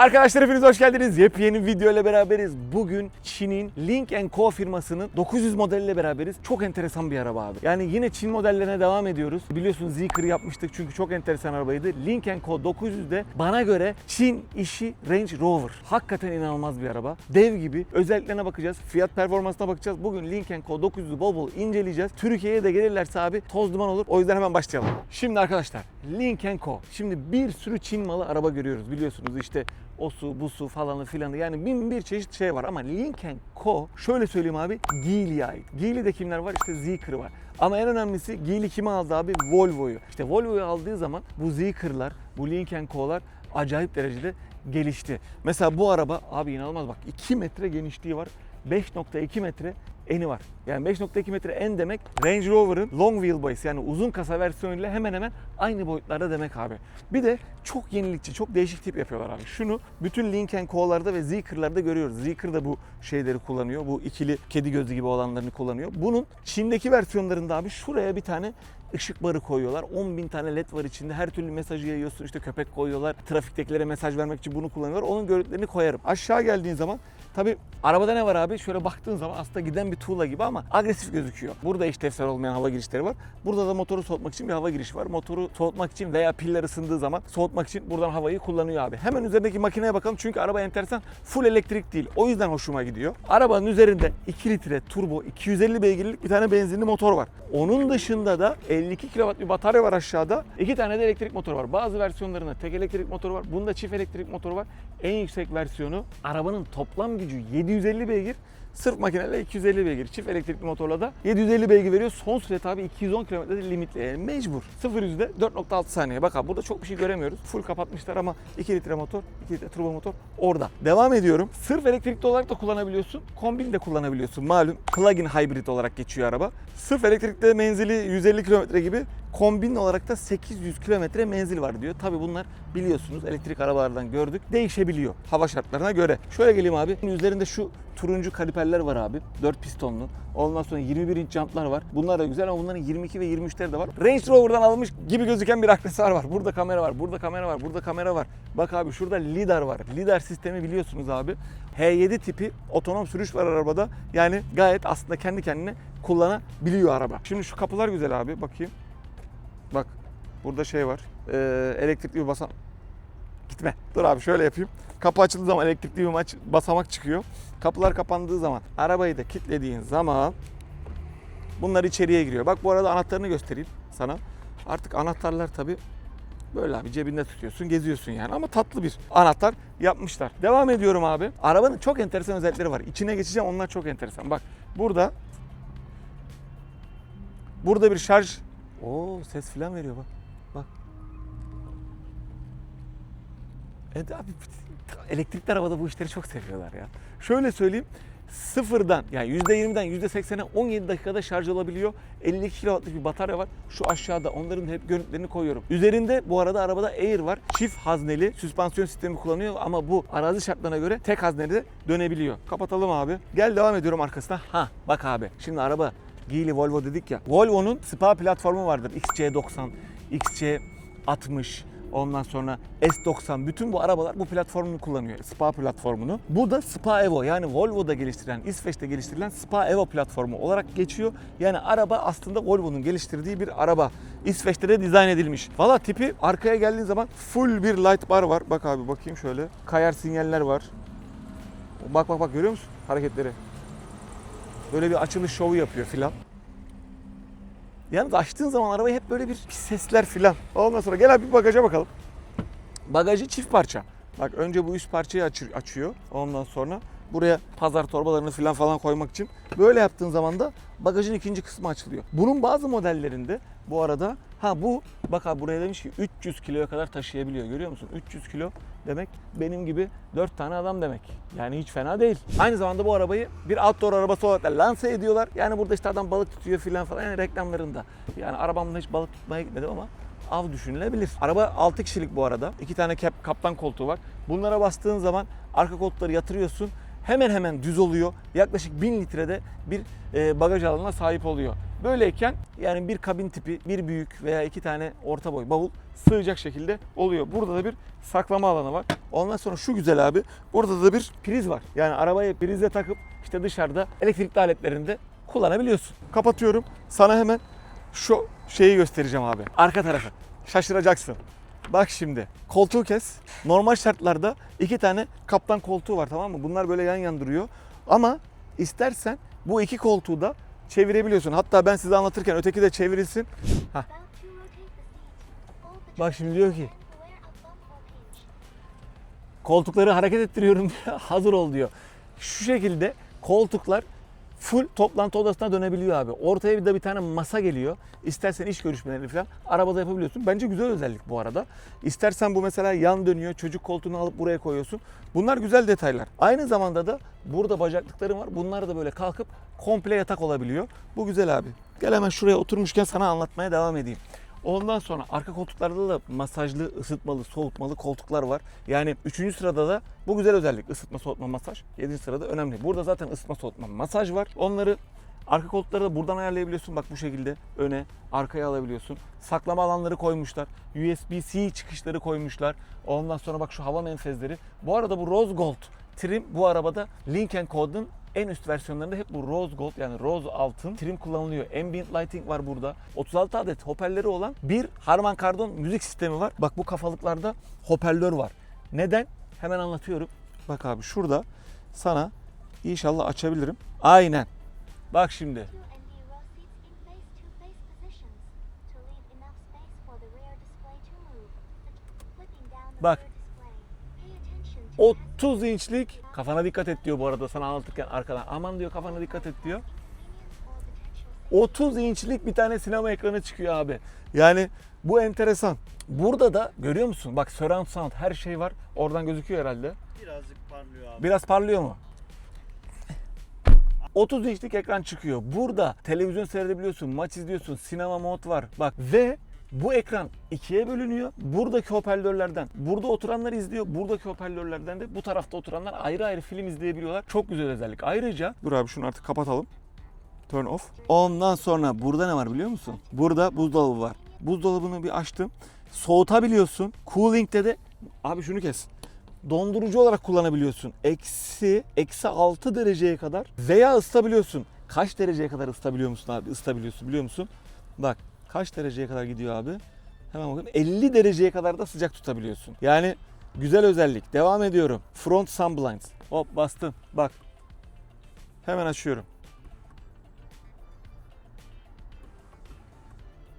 Arkadaşlar hepiniz hoş geldiniz. Yepyeni video ile beraberiz. Bugün Çin'in Link Co firmasının 900 modeliyle beraberiz. Çok enteresan bir araba abi. Yani yine Çin modellerine devam ediyoruz. Biliyorsunuz Zeekr'ı yapmıştık çünkü çok enteresan arabaydı. Link Co 900'de bana göre Çin işi Range Rover. Hakikaten inanılmaz bir araba. Dev gibi. Özelliklerine bakacağız. Fiyat performansına bakacağız. Bugün Link Co 900'ü bol bol inceleyeceğiz. Türkiye'ye de gelirlerse abi toz duman olur. O yüzden hemen başlayalım. Şimdi arkadaşlar Link Co. Şimdi bir sürü Çin malı araba görüyoruz. Biliyorsunuz işte o su, bu su falanı filanı yani bin bir çeşit şey var ama Lincoln Co. şöyle söyleyeyim abi Geely'e ait. Geely'de kimler var? İşte Zeekr var. Ama en önemlisi Geely kimi aldı abi? Volvo'yu. İşte Volvo'yu aldığı zaman bu Zeekr'lar, bu Lincoln Co'lar acayip derecede gelişti. Mesela bu araba abi inanılmaz bak 2 metre genişliği var. 5.2 metre eni var. Yani 5.2 metre en demek Range Rover'ın long wheelbase yani uzun kasa versiyonuyla hemen hemen aynı boyutlarda demek abi. Bir de çok yenilikçi, çok değişik tip yapıyorlar abi. Şunu bütün Lincoln Co'larda ve Zeekr'larda görüyoruz. Zeekr da bu şeyleri kullanıyor. Bu ikili kedi gözü gibi olanlarını kullanıyor. Bunun Çin'deki versiyonlarında abi şuraya bir tane ışık barı koyuyorlar. 10 bin tane led var içinde. Her türlü mesajı yayıyorsun. İşte köpek koyuyorlar. Trafiktekilere mesaj vermek için bunu kullanıyorlar. Onun görüntülerini koyarım. Aşağı geldiğin zaman Tabi arabada ne var abi? Şöyle baktığın zaman aslında giden bir tuğla gibi ama agresif gözüküyor. Burada işlevsel olmayan hava girişleri var. Burada da motoru soğutmak için bir hava girişi var. Motoru soğutmak için veya piller ısındığı zaman soğutmak için buradan havayı kullanıyor abi. Hemen üzerindeki makineye bakalım çünkü araba enteresan. Full elektrik değil. O yüzden hoşuma gidiyor. Arabanın üzerinde 2 litre turbo 250 beygirlik bir tane benzinli motor var. Onun dışında da 52 kW bir batarya var aşağıda. İki tane de elektrik motoru var. Bazı versiyonlarında tek elektrik motoru var. Bunda çift elektrik motoru var. En yüksek versiyonu arabanın toplam gücü 750 beygir. Sırf makineyle 250 beygir. Çift elektrikli motorla da 750 beygir veriyor. Son sürat abi 210 km limitli. Yani mecbur. 0 yüzde 4.6 saniye. Bak abi burada çok bir şey göremiyoruz. Full kapatmışlar ama 2 litre motor, 2 litre turbo motor orada. Devam ediyorum. Sırf elektrikli olarak da kullanabiliyorsun. Kombin de kullanabiliyorsun. Malum plug-in hybrid olarak geçiyor araba. Sırf elektrikli menzili 150 km gibi kombin olarak da 800 kilometre menzil var diyor. Tabi bunlar biliyorsunuz elektrik arabalardan gördük. Değişebiliyor hava şartlarına göre. Şöyle geleyim abi. Üzerinde şu turuncu kaliperler var abi. 4 pistonlu. Ondan sonra 21 inç jantlar var. Bunlar da güzel ama bunların 22 ve 23'leri de var. Range Rover'dan alınmış gibi gözüken bir aksesuar var. Burada kamera var, burada kamera var, burada kamera var. Bak abi şurada lidar var. Lidar sistemi biliyorsunuz abi. H7 tipi otonom sürüş var arabada. Yani gayet aslında kendi kendine kullanabiliyor araba. Şimdi şu kapılar güzel abi. Bakayım. Bak burada şey var. Ee, elektrikli bir basam... Gitme. Dur abi şöyle yapayım. Kapı açıldığı zaman elektrikli bir maç, basamak çıkıyor. Kapılar kapandığı zaman arabayı da kilitlediğin zaman bunlar içeriye giriyor. Bak bu arada anahtarını göstereyim sana. Artık anahtarlar tabi böyle abi cebinde tutuyorsun, geziyorsun yani ama tatlı bir anahtar yapmışlar. Devam ediyorum abi. Arabanın çok enteresan özellikleri var. İçine geçeceğim onlar çok enteresan. Bak burada burada bir şarj Oo ses filan veriyor bak. Bak. Evet abi elektrikli arabada bu işleri çok seviyorlar ya. Şöyle söyleyeyim. Sıfırdan yani %20'den %80'e 17 dakikada şarj olabiliyor. 52 kW'lık bir batarya var. Şu aşağıda onların hep görüntülerini koyuyorum. Üzerinde bu arada arabada Air var. Çift hazneli süspansiyon sistemi kullanıyor ama bu arazi şartlarına göre tek hazneli de dönebiliyor. Kapatalım abi. Gel devam ediyorum arkasına. Ha bak abi şimdi araba Geely Volvo dedik ya. Volvo'nun SPA platformu vardır. XC90, XC60, ondan sonra S90 bütün bu arabalar bu platformunu kullanıyor. SPA platformunu. Bu da SPA Evo yani Volvo'da geliştirilen, İsveç'te geliştirilen SPA Evo platformu olarak geçiyor. Yani araba aslında Volvo'nun geliştirdiği bir araba. İsveç'te de dizayn edilmiş. Valla tipi arkaya geldiğin zaman full bir light bar var. Bak abi bakayım şöyle. Kayar sinyaller var. Bak bak bak görüyor musun hareketleri? Böyle bir açılış şovu yapıyor filan. Yalnız açtığın zaman arabayı hep böyle bir sesler filan. Ondan sonra gel abi bir bagaja bakalım. Bagajı çift parça. Bak önce bu üst parçayı açı- açıyor. Ondan sonra buraya pazar torbalarını filan falan koymak için. Böyle yaptığın zaman da bagajın ikinci kısmı açılıyor. Bunun bazı modellerinde bu arada ha bu bak abi buraya demiş ki 300 kiloya kadar taşıyabiliyor. Görüyor musun? 300 kilo demek benim gibi 4 tane adam demek. Yani hiç fena değil. Aynı zamanda bu arabayı bir outdoor arabası olarak da lanse ediyorlar. Yani burada işte adam balık tutuyor filan falan yani reklamlarında. Yani arabamda hiç balık tutmaya gitmedim ama av düşünülebilir. Araba 6 kişilik bu arada. 2 tane kap, kaptan koltuğu var. Bunlara bastığın zaman arka koltukları yatırıyorsun. Hemen hemen düz oluyor. Yaklaşık 1000 litrede bir e, bagaj alanına sahip oluyor. Böyleyken yani bir kabin tipi, bir büyük veya iki tane orta boy bavul sığacak şekilde oluyor. Burada da bir saklama alanı var. Ondan sonra şu güzel abi. Burada da bir priz var. Yani arabayı prize takıp işte dışarıda elektrikli aletlerinde kullanabiliyorsun. Kapatıyorum. Sana hemen şu şeyi göstereceğim abi. Arka tarafı. Şaşıracaksın. Bak şimdi koltuğu kes. Normal şartlarda iki tane kaptan koltuğu var tamam mı? Bunlar böyle yan yan duruyor. Ama istersen bu iki koltuğu da çevirebiliyorsun. Hatta ben size anlatırken öteki de çevrilsin. Hah. Bak şimdi diyor ki koltukları hareket ettiriyorum diyor. Hazır ol diyor. Şu şekilde koltuklar full toplantı odasına dönebiliyor abi. Ortaya bir de bir tane masa geliyor. İstersen iş görüşmelerini falan arabada yapabiliyorsun. Bence güzel özellik bu arada. İstersen bu mesela yan dönüyor. Çocuk koltuğunu alıp buraya koyuyorsun. Bunlar güzel detaylar. Aynı zamanda da burada bacaklıklarım var. Bunlar da böyle kalkıp komple yatak olabiliyor. Bu güzel abi. Gel hemen şuraya oturmuşken sana anlatmaya devam edeyim. Ondan sonra arka koltuklarda da masajlı, ısıtmalı, soğutmalı koltuklar var. Yani 3. sırada da bu güzel özellik. ısıtma, soğutma, masaj. 7. sırada önemli. Burada zaten ısıtma, soğutma, masaj var. Onları arka koltukları da buradan ayarlayabiliyorsun. Bak bu şekilde öne, arkaya alabiliyorsun. Saklama alanları koymuşlar. USB-C çıkışları koymuşlar. Ondan sonra bak şu hava menfezleri. Bu arada bu Rose Gold trim bu arabada Lincoln Code'un en üst versiyonlarında hep bu rose gold yani rose altın trim kullanılıyor. Ambient lighting var burada. 36 adet hoparlörleri olan bir Harman Kardon müzik sistemi var. Bak bu kafalıklarda hoparlör var. Neden? Hemen anlatıyorum. Bak abi şurada sana inşallah açabilirim. Aynen. Bak şimdi. Bak. 30 inçlik kafana dikkat et diyor bu arada sana anlatırken arkadan. Aman diyor kafana dikkat et diyor. 30 inçlik bir tane sinema ekranı çıkıyor abi. Yani bu enteresan. Burada da görüyor musun? Bak surround sound her şey var. Oradan gözüküyor herhalde. Birazcık parlıyor abi. Biraz parlıyor mu? 30 inçlik ekran çıkıyor. Burada televizyon seyredebiliyorsun, maç izliyorsun, sinema mod var. Bak ve bu ekran ikiye bölünüyor. Buradaki hoparlörlerden burada oturanlar izliyor. Buradaki hoparlörlerden de bu tarafta oturanlar ayrı ayrı film izleyebiliyorlar. Çok güzel özellik. Ayrıca dur abi şunu artık kapatalım. Turn off. Ondan sonra burada ne var biliyor musun? Burada buzdolabı var. Buzdolabını bir açtım. Soğutabiliyorsun. Cooling'de de abi şunu kes dondurucu olarak kullanabiliyorsun. Eksi, eksi 6 dereceye kadar veya ısıtabiliyorsun. Kaç dereceye kadar ısıtabiliyor musun abi? Isıtabiliyorsun biliyor musun? Bak kaç dereceye kadar gidiyor abi? Hemen bakayım. 50 dereceye kadar da sıcak tutabiliyorsun. Yani güzel özellik. Devam ediyorum. Front sun blinds. Hop bastım. Bak. Hemen açıyorum.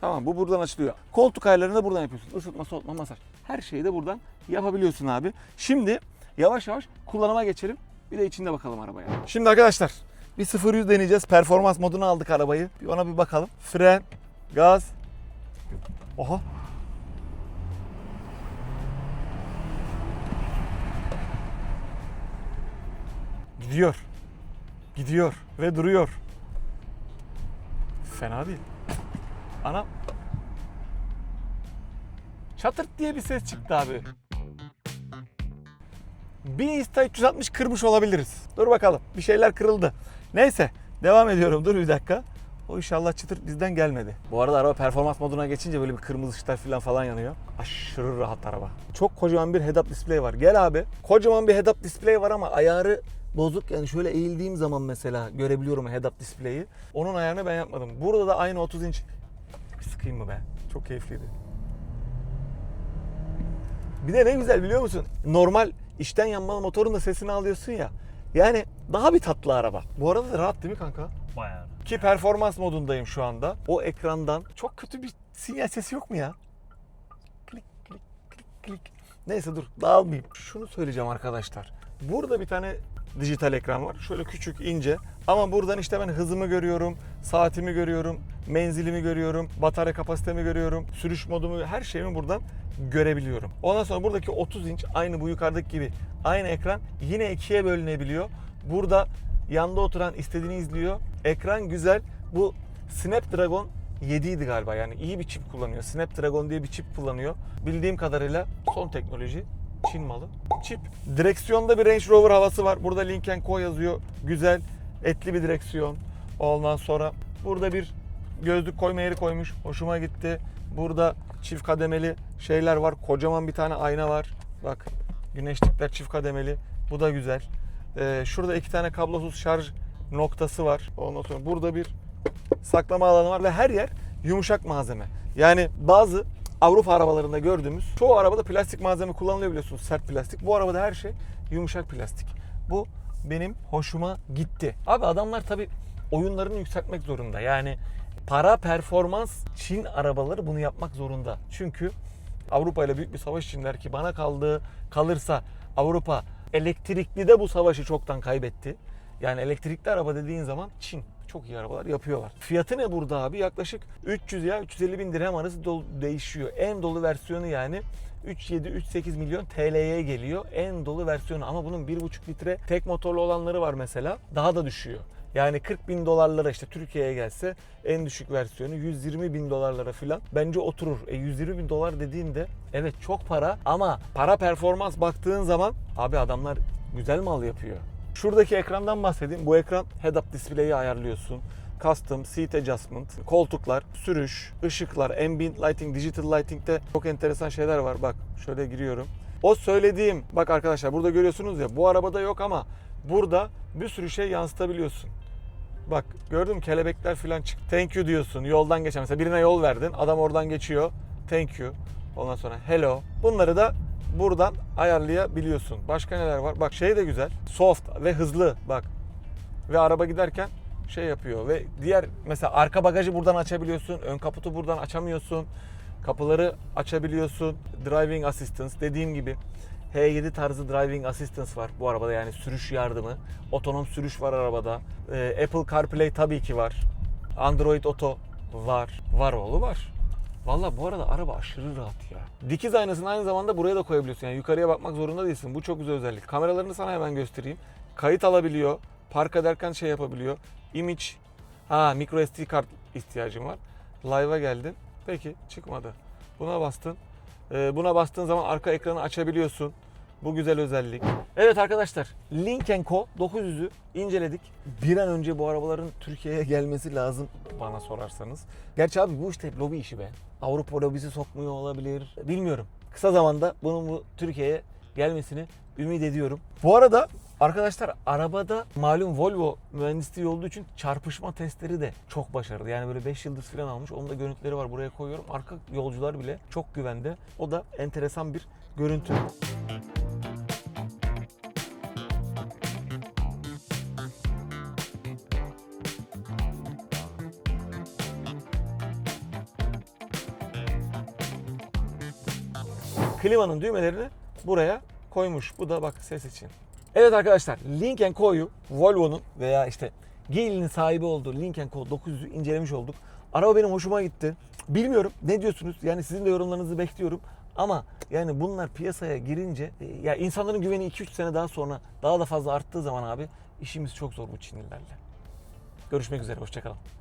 Tamam bu buradan açılıyor. Koltuk ayarlarını da buradan yapıyorsun. Isıtma, soğutma, masaj. Her şeyi de buradan yapabiliyorsun abi. Şimdi yavaş yavaş kullanıma geçelim. Bir de içinde bakalım arabaya. Şimdi arkadaşlar bir 0-100 deneyeceğiz. Performans moduna aldık arabayı. Bir ona bir bakalım. Fren, gaz. Oha. Gidiyor. Gidiyor ve duruyor. Fena değil. Anam. Çatırt diye bir ses çıktı abi. Bir Insta 360 kırmış olabiliriz. Dur bakalım. Bir şeyler kırıldı. Neyse. Devam ediyorum. Dur bir dakika. O inşallah çıtır bizden gelmedi. Bu arada araba performans moduna geçince böyle bir kırmızı ışıklar falan falan yanıyor. Aşırı rahat araba. Çok kocaman bir head-up display var. Gel abi. Kocaman bir head-up display var ama ayarı bozuk. Yani şöyle eğildiğim zaman mesela görebiliyorum head-up display'i. Onun ayarını ben yapmadım. Burada da aynı 30 inç. Bir sıkayım mı be? Çok keyifliydi. Bir de ne güzel biliyor musun? Normal içten yanmalı motorun da sesini alıyorsun ya. Yani daha bir tatlı araba. Bu arada da rahat değil mi kanka? Bayağı. Ki performans modundayım şu anda. O ekrandan çok kötü bir sinyal sesi yok mu ya? Klik klik klik klik. Neyse dur dağılmayayım. Şunu söyleyeceğim arkadaşlar. Burada bir tane dijital ekran var. Şöyle küçük, ince. Ama buradan işte ben hızımı görüyorum, saatimi görüyorum, menzilimi görüyorum, batarya kapasitemi görüyorum, sürüş modumu, her şeyimi buradan görebiliyorum. Ondan sonra buradaki 30 inç aynı bu yukarıdaki gibi aynı ekran yine ikiye bölünebiliyor. Burada yanda oturan istediğini izliyor. Ekran güzel. Bu Snapdragon 7 idi galiba yani iyi bir çip kullanıyor. Snapdragon diye bir çip kullanıyor. Bildiğim kadarıyla son teknoloji Çin malı. Çip. Direksiyonda bir Range Rover havası var. Burada Lincoln Co yazıyor. Güzel. Etli bir direksiyon. Ondan sonra burada bir gözlük koyma yeri koymuş. Hoşuma gitti. Burada çift kademeli şeyler var. Kocaman bir tane ayna var. Bak güneşlikler çift kademeli. Bu da güzel. Ee, şurada iki tane kablosuz şarj noktası var. Ondan sonra burada bir saklama alanı var ve her yer yumuşak malzeme. Yani bazı Avrupa arabalarında gördüğümüz çoğu arabada plastik malzeme kullanılıyor biliyorsunuz sert plastik. Bu arabada her şey yumuşak plastik. Bu benim hoşuma gitti. Abi adamlar tabi oyunlarını yükseltmek zorunda. Yani para performans Çin arabaları bunu yapmak zorunda. Çünkü Avrupa ile büyük bir savaş içindeler ki bana kaldığı kalırsa Avrupa elektrikli de bu savaşı çoktan kaybetti. Yani elektrikli araba dediğin zaman Çin çok iyi arabalar yapıyorlar. Fiyatı ne burada abi? Yaklaşık 300 ya 350 bin dirhem arası dolu- değişiyor. En dolu versiyonu yani 3.7-3.8 milyon TL'ye geliyor. En dolu versiyonu ama bunun 1.5 litre tek motorlu olanları var mesela. Daha da düşüyor. Yani 40 bin dolarlara işte Türkiye'ye gelse en düşük versiyonu 120 bin dolarlara filan bence oturur. E 120 bin dolar dediğinde evet çok para ama para performans baktığın zaman abi adamlar güzel mal yapıyor. Şuradaki ekrandan bahsedeyim. Bu ekran head-up display'i ayarlıyorsun. Custom, seat adjustment, koltuklar, sürüş, ışıklar, ambient lighting, digital lighting'de çok enteresan şeyler var. Bak şöyle giriyorum. O söylediğim, bak arkadaşlar burada görüyorsunuz ya bu arabada yok ama burada bir sürü şey yansıtabiliyorsun. Bak gördün mü kelebekler falan çık. Thank you diyorsun yoldan geçen. Mesela birine yol verdin adam oradan geçiyor. Thank you. Ondan sonra hello. Bunları da buradan ayarlayabiliyorsun. Başka neler var? Bak şey de güzel. Soft ve hızlı bak. Ve araba giderken şey yapıyor ve diğer mesela arka bagajı buradan açabiliyorsun. Ön kaputu buradan açamıyorsun. Kapıları açabiliyorsun. Driving assistance dediğim gibi H7 tarzı driving assistance var bu arabada yani sürüş yardımı. Otonom sürüş var arabada. Ee, Apple CarPlay tabii ki var. Android Auto var. Var oğlu var. Valla bu arada araba aşırı rahat ya. Dikiz aynasını aynı zamanda buraya da koyabiliyorsun. Yani yukarıya bakmak zorunda değilsin. Bu çok güzel özellik. Kameralarını sana hemen göstereyim. Kayıt alabiliyor. Park ederken şey yapabiliyor. Image. Ha micro SD kart ihtiyacım var. Live'a geldin. Peki çıkmadı. Buna bastın. Ee, buna bastığın zaman arka ekranı açabiliyorsun. Bu güzel özellik. Evet arkadaşlar Link Co 900'ü inceledik. Bir an önce bu arabaların Türkiye'ye gelmesi lazım bana sorarsanız. Gerçi abi bu işte lobi işi be. Avrupa lobisi sokmuyor olabilir. Bilmiyorum. Kısa zamanda bunun bu Türkiye'ye gelmesini ümit ediyorum. Bu arada arkadaşlar arabada malum Volvo mühendisliği olduğu için çarpışma testleri de çok başarılı. Yani böyle 5 yıldız falan almış. Onun da görüntüleri var buraya koyuyorum. Arka yolcular bile çok güvende. O da enteresan bir görüntü. Klimanın düğmelerini buraya koymuş. Bu da bak ses için. Evet arkadaşlar Link Co'yu Volvo'nun veya işte Geely'nin sahibi olduğu Link Co 900'ü incelemiş olduk. Araba benim hoşuma gitti. Bilmiyorum ne diyorsunuz? Yani sizin de yorumlarınızı bekliyorum. Ama yani bunlar piyasaya girince e, ya insanların güveni 2-3 sene daha sonra daha da fazla arttığı zaman abi işimiz çok zor bu Çinlilerle. Görüşmek üzere hoşçakalın.